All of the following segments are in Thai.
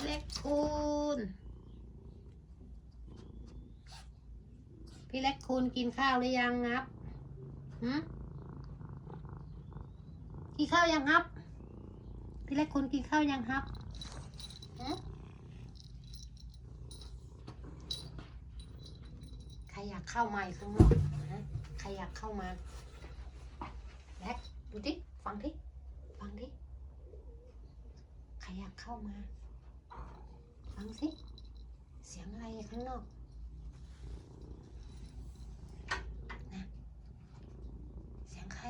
พี่เล็กคุณพี่เล็กคุณกินข้าวหรือยังครับหืมกินข้าวยังครับ พี่เล็กคุณกินข้าวยังครับหืมใครอยากเข้ามาอีกข้างนอกฮะใครอยากเข้ามาแล็กดูดิฟังดิฟังดิใครอยากเข้ามา ฟังสิ เสียงอะไรข้างนอกนะเสียงใคร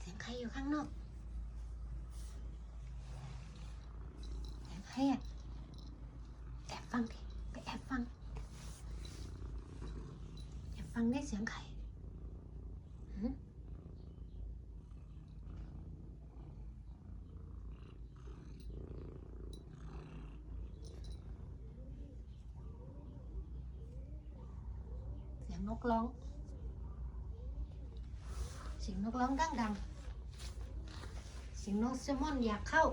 เสียงใครอยู่ข้างนอกเสียงใครอะแอบฟังดิไปแอบฟังแอบฟังได้เสียงใครหืม เสียงน กร้อง เสียงนกร้องดังดังเสียงนกแซลมอนอยากเข้า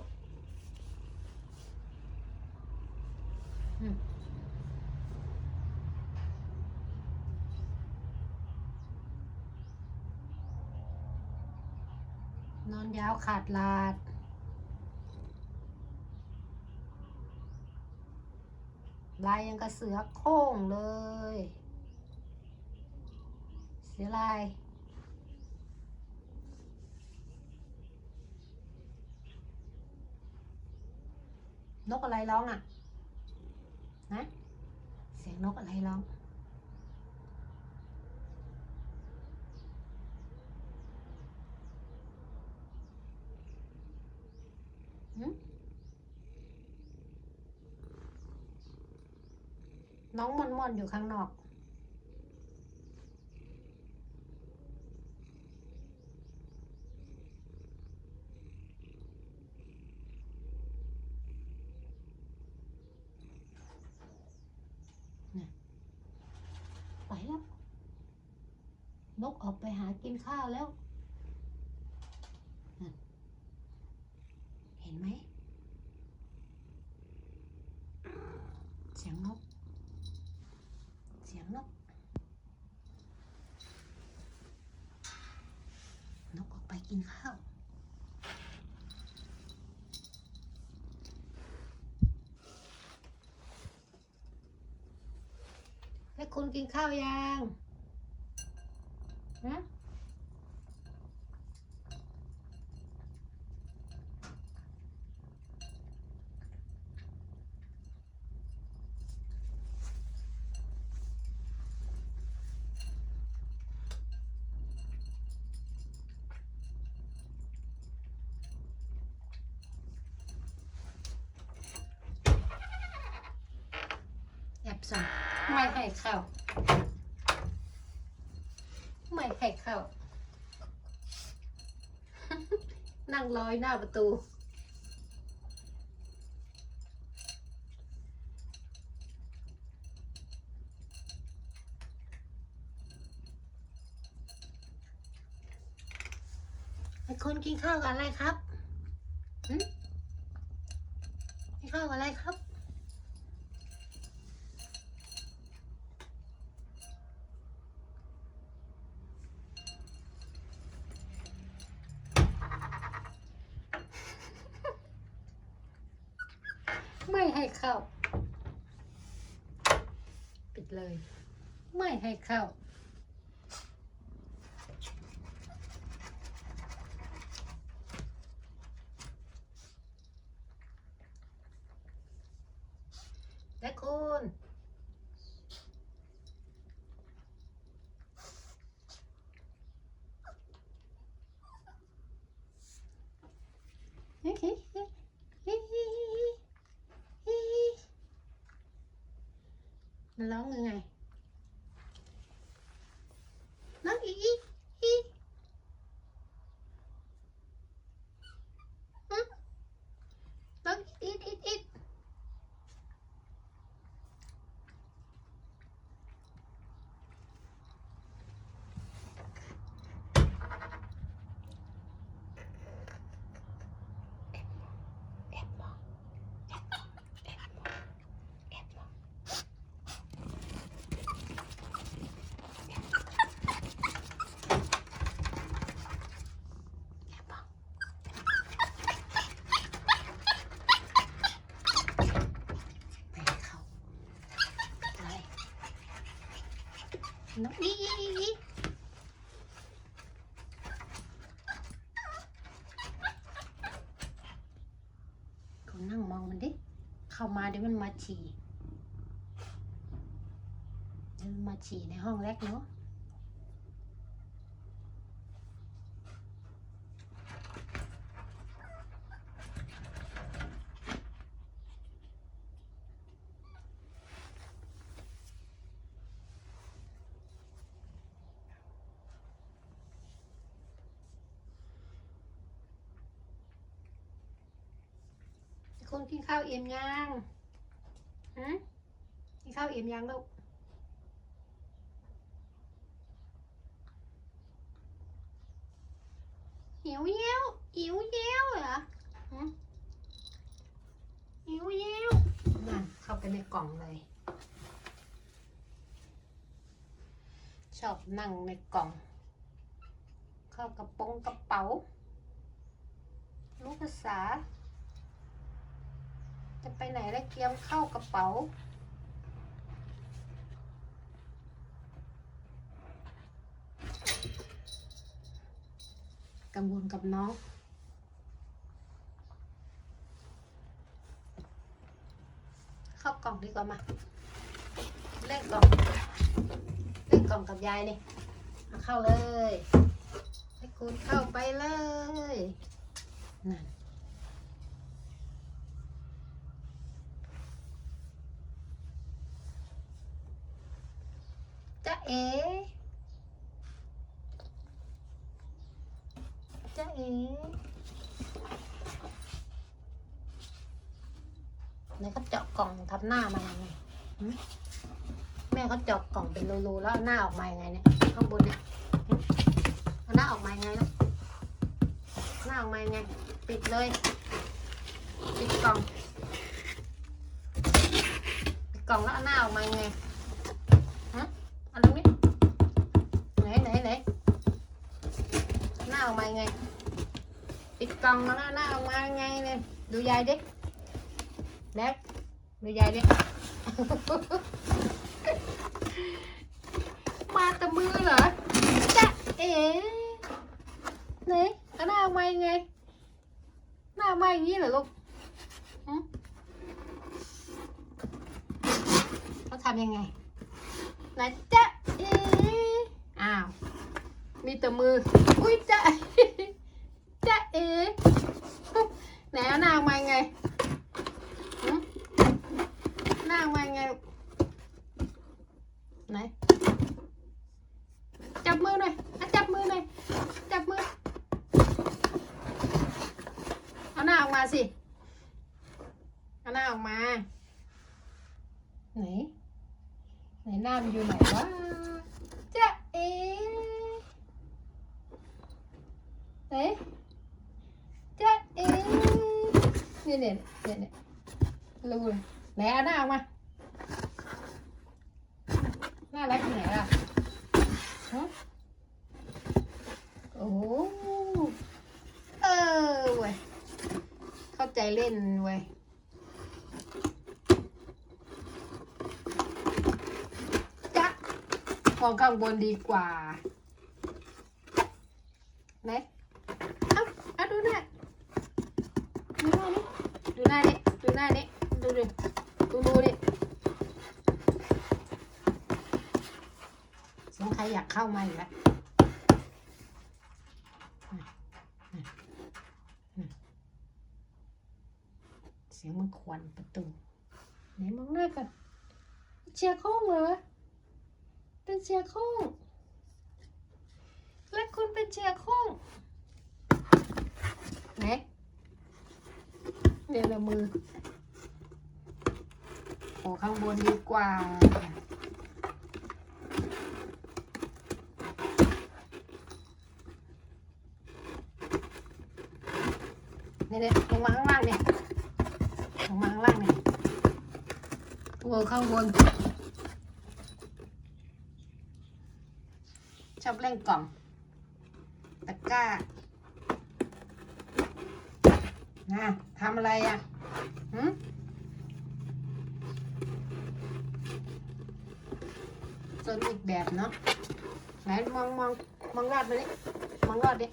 นอนยาวขาดลาดลายยังกระเสือโค้งเลย เสียลายนกอะไรร้องอะนะเสียงนกอะไรร้องหืมน้องมอนมอนๆอยู่ข้างนอก ไปแล้ว นกออกไปหากินข้าวแล้ว เห็นไหม เสียงนก เสียงนก นกออกไปกินข้าวแล้วคุณกินข้าวยัง ฮะแอบส่อง ไม่ให้เข้าไม่ให้เขานั่งรอยหน้าประตู ไอคนกินข้าวกับอะไรครับหึกินข้าวกับอะไรครับ เข้า ปิดเลย ไม่ให้เข้า และคุณมันร้องยังไงน้องอีอีอีฮะน้องอีอีอีอี น้องอีเขานั่งมองมันดิ เข้ามาเดี๋ยวมันมาฉี่มันมาฉี่ในห้องแรกเนาะ คนกินข้าวเอี่ยมยังฮะกินข้าวเอี่ยมยังลูกหิวเยี่ยวหิวเยี่ยวเหรอฮะหิวเยี่ยวนั่นเข้าไปในกล่องเลย ชอบนั่งในกล่อง เข้ากระโปรงกระเป๋ารู้ภาษา จะไปไหนแล้วเกียมเข้ากระเป๋า กังวลกับน้องเข้ากล่องดีกว่ามาเล่นกล่องเล่นกล่องกับยายนี่เอาเข้าเลยให้คุณเข้าไปเลยนั่น เอ๋จ๊ะเอ๋ไหนเขาเจาะกล่องทับหน้ามายังไงหึแม่เขาเจาะกล่องเป็นรูๆแล้วเอาหน้าออกมายังไงเนี่ยข้างบนเนี่ยหึเอาหน้าออกมายังไงล่ะหน้าออกมายังไง ปิดเลย ปิดกล่อง ปิดกล่องแล้วเอาหน้าออกมายังไง ยดิแล็กดูยายดิมาแตะมือเหรอจ๊ะเอ๋ไหนเอาหน้าออกมายังไงหน้าออกมาอย่างนี้เหรอลูกหึเขาทำยังไงไหนจ๊ะเอ๋อ้าว มีแต่มือ อุ้ยจ๊ะจ๊ะเอ๋ไหนเอาหน้าออกมายังไงหึหน้าออกมาไง ไหน จับมือหน่อยอะจับมือหน่อย จับมือ เอาหน้าออกมาสิ เอาหน้าออกมา ไหน ไหนหน้ามันอยู่ไหนวะจ๊ะเอ๋ไหนจ๊ะเอ๋เนี่ยเนี่ยเนี่ยเนี่ยรู้เลยไหนเอาหน้าออกมา หน้ารักที่ไหนล่ะฮะโอ้โหเออเว้ยเข้าใจเล่นเว้ยจ๊ะมองข้างบนดีกว่าไหนเอาเอาดูหน้าดูหน้านี้ ดูหน้านี้ดูหน้านี้ดูดูดูดูดิสงใครอยากเข้ามาอีกแล้วเสียงมันควันประตูไหนมองหน้าก่อนเชียร์โค้งเหรอเป็นเชียร์โค้งและคุณเป็นเชียร์โค้งไหน เนี่ยละมือโอ้ข้างบนดีกว่าเนี่ยเนี่ยลงมาข้างล่างเนี่ยลงมาข้างล่างเนี่ยโอ้ข้างบนชอบเล่นกล่องตะกร้า นะทำอะไรอะหืมซนอีกแบบเนาะไหนมองมองมองรอดมานี่มองรอดดิ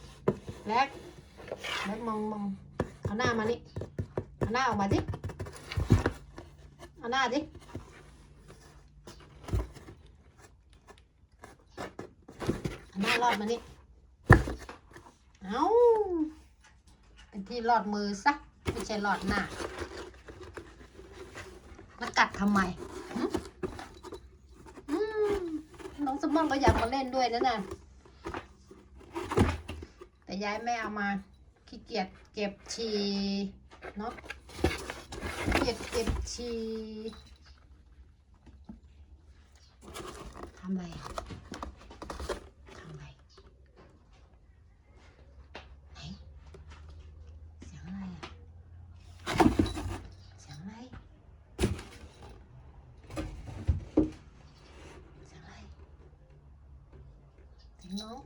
แล็กแล็กมองมองเอาหน้ามานี่เอาหน้าออกมาดิเอาหน้าดิเอาหน้ารอดมานี่เอา ที่รอดมือซะไม่ใช่รอดหน้าแล้วกัดทำไมอืมน้องสมองก็อยากมาเล่นด้วยนะน่ะแต่ยายไม่เอามาขี้เกียจเก็บชีเนาะเกียจเก็บชีทำอะไรอะทำอะไรไหนเสียงอะไรอะเสียงอะไร เสียงอะไรเสียงน้อง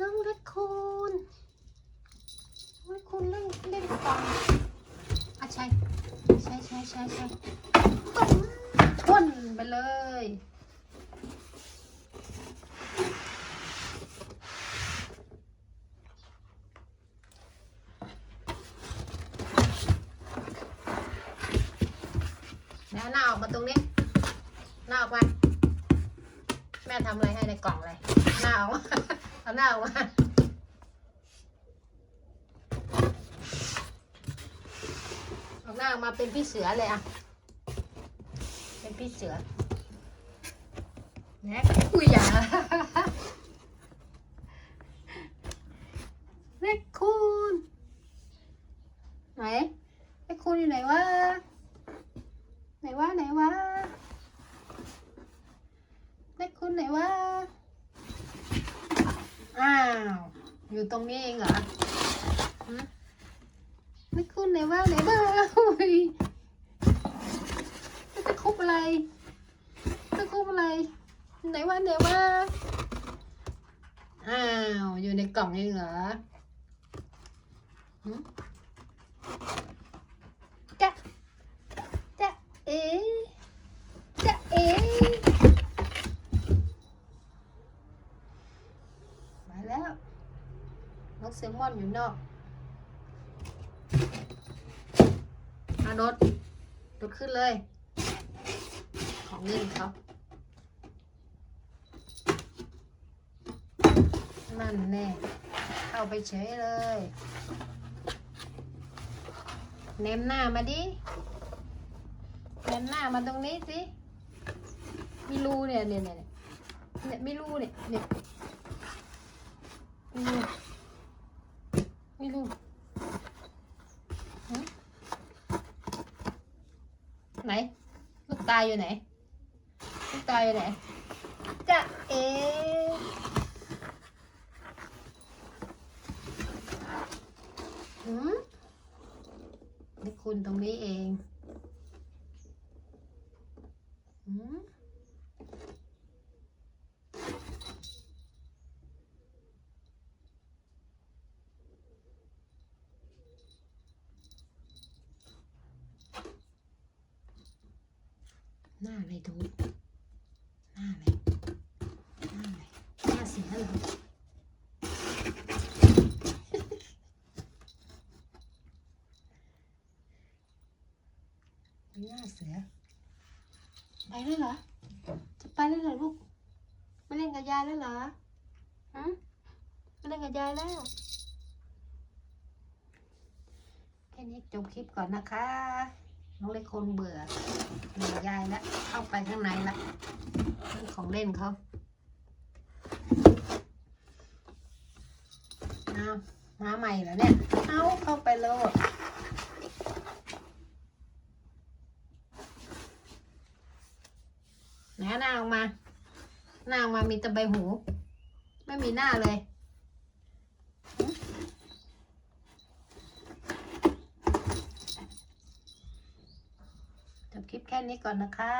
น้องเล็กคุณเล็กคุณเล่นเล่น ก่องอะใช่ใช่ใช่ใช่ใช่พ่นไปเลยแล้วหน้าออกมาตรงนี้หน้าออกมาแม่ทำอะไรให้ในกล่องเลยหน้าออกมาเอาหน้าออกมา เอาหน้ามาเป็นพี่เสือเลยอะเป็นพี่เสือแน็กอุ้ยอย่าเล็กคุณไหนเล็กคุณอยู่ไหนวะ ไหนวะไหนวะเล็กคุณไหนวะ อ้าว อยู่ตรงนี้เองเหรอ ฮะเล็กคุณไหนวะไหนบ้างอุ้ยจะคุบอะไรจะคุบอะไร ไหนวะไหนวะอ้าวอยู่ในกล่องเองเหรอจ๊ะจะเอ๋จะเอ๋มาแล้วนกเซลมอนอยู่นอก อาโดดโดดขึ้นเลย ของเล่นเขานั่นแน่ เข้าไปเฉยเลยเนมหน้ามาดิเดินหน้ามาตรงนี้สิมีรูเนี่ยเนี่ยเนี่ยเนี่ยเนี่ยมีรูเนี่ยเนี่ยมีรูมีรูหึไหน ลูก ตาอยู่ไหนลูกตาอยู่ไหนจะเอหืมนี่คุณตรงนี้เอง หืม หน้าอะไรตรงนี้หน้าอะไรหน้าอะไรหน้าเสียเหรอหน้าเสือไปแล้วเหรอ จะไปแล้วเหรอลูกไม่เล่นกับยายแล้วเหรอฮะไม่เล่นกับยายแล้ว แค่นี้จบคลิปก่อนนะคะ น้องเล็กคนเบื่อเบื่อยายแล้วเข้าไปข้างในละเรื่องของเล่นเขาเอามาใหม่เหรอเนี่ย เอาเข้าไปโลดหนเอาหน้าออกมา หน้าออกมามีแต่ใบหู ไม่มีหน้าเลยหึจบคลิปแค่ นี้ก่อนนะคะ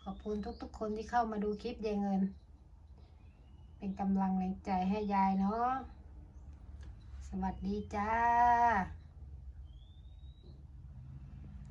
ขอบคุณทุกๆ คนที่เข้ามาดูคลิปยายเงิน เป็นกำลังแรงใจให้ยายเนาะ สวัสดีจ้า